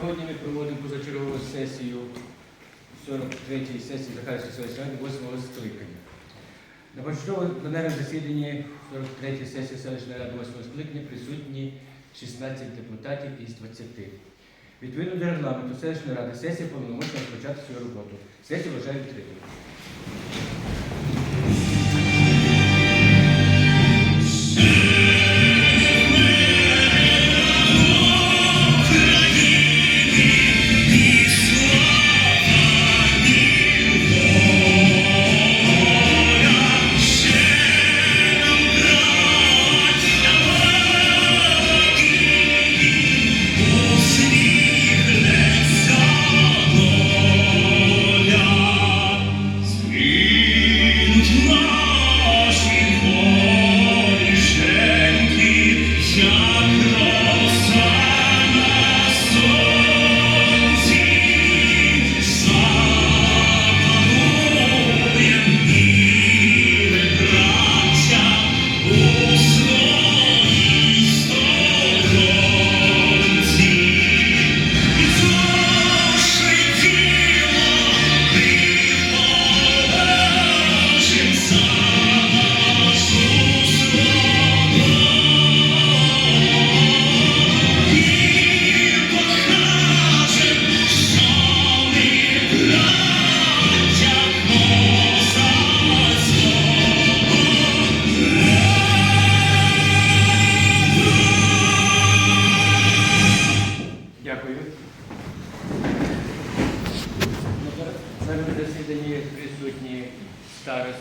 Сьогодні ми проводимо позачергову сесію 43-ї сесії Захарської селищної ради 8 скликання. На початковому пленарному засіданні 43-ї сесії селищної ради 8 скликання присутні 16 депутатів із 20. Відповідно до регламенту селищної ради сесія повномочна розпочати свою роботу. Сесію вважаю відкритою.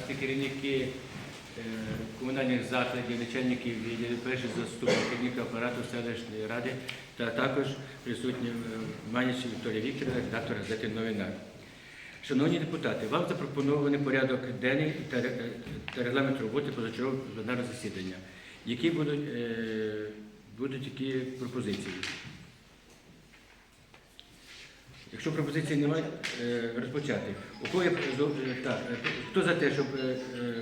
Старости, керівники е, комунальних закладів, начальників відділів, перший заступник керівника апарату селищної ради та також присутні е, Маніч Вікторія Вікторівна, редактор газети Новина. Шановні депутати, вам запропонований порядок денний та, е, регламент роботи позачергового пленарного засідання. Які будуть, будуть які пропозиції? Якщо пропозицій немає, е, розпочати. У кого є е, так, е, хто за те, щоб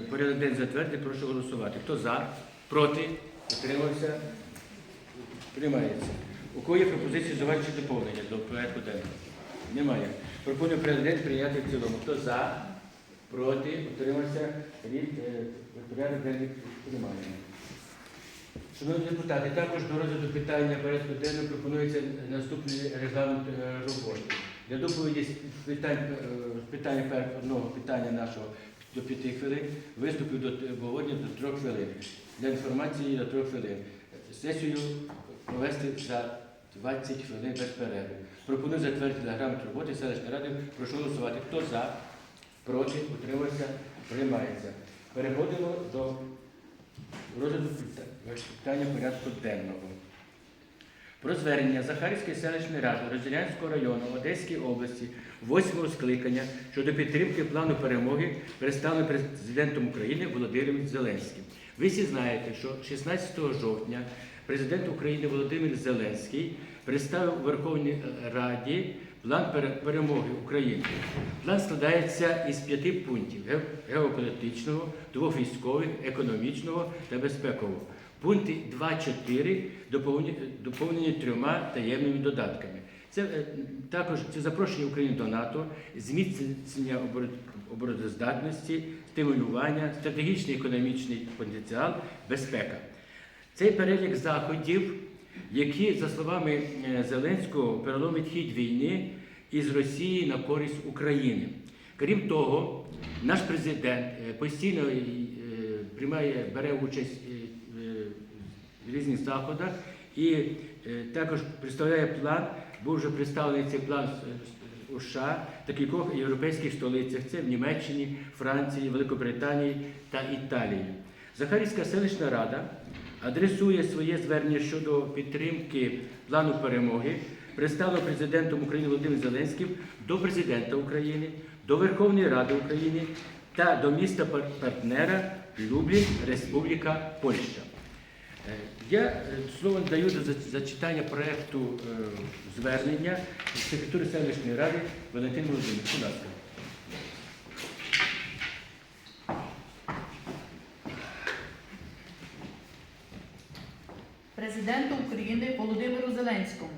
порядок день затвердити, прошу голосувати. Хто за, проти, утримався, приймається. У кого є пропозиції чи доповнення до порядку денного? Немає. Пропоную порядок день прийняти в цілому. Хто за, проти, утримався, рід е, порядок денний приймаємо. Шановні депутати, також до розгляду питання порядку денного пропонується наступний регламент е, роботи. Для доповіді з питань, е, питання одного питання нашого до п'яти хвилин, виступів до обговорення до трьох хвилин. Для інформації до трьох хвилин. Сесію провести за 20 хвилин без перерви. Пропоную затвердити регламент роботи селищної ради. Прошу голосувати. Хто за, проти, утримався, приймається. Переходимо до розгляду питання порядку денного. Про звернення Захарівської селищної ради Розділянського району Одеської області восьмого скликання щодо підтримки плану перемоги представлений президентом України Володимиром Зеленським. Ви всі знаєте, що 16 жовтня президент України Володимир Зеленський представив у Верховній Раді план перемоги України. План складається із п'яти пунктів геополітичного, двох військових, економічного та безпекового. Пункти 2-4 доповнені, трьома таємними додатками. Це е, також це запрошення України до НАТО, зміцнення обороноздатності, стимулювання, стратегічний економічний потенціал, безпека. Цей перелік заходів, які, за словами е, Зеленського, переломить хід війни із Росії на користь України. Крім того, наш президент е, постійно е, приймає, бере участь в різних заходах і також представляє план, був вже представлений цей план у США та кількох європейських столицях. Це в Німеччині, Франції, Великобританії та Італії. Захарівська селищна рада адресує своє звернення щодо підтримки плану перемоги, представлено президентом України Володимиром Зеленським до президента України, до Верховної Ради України та до міста партнера Люблін, Республіка Польща. Е, Я е, слово даю до за- зачитання проекту е, звернення секретарю селищної ради Валентин Володимирович. президенту України Володимиру Зеленському.